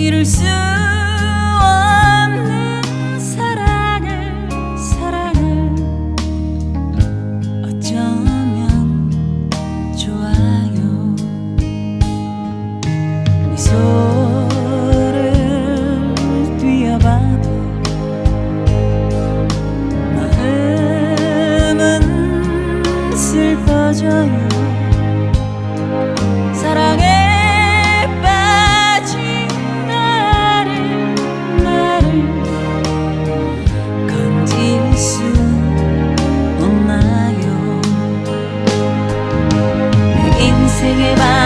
이룰 수 없는 사랑을 사랑을 어쩌면 좋아요? 네 미소를 뛰어봐도 마음은 슬퍼져요. 생에 봐.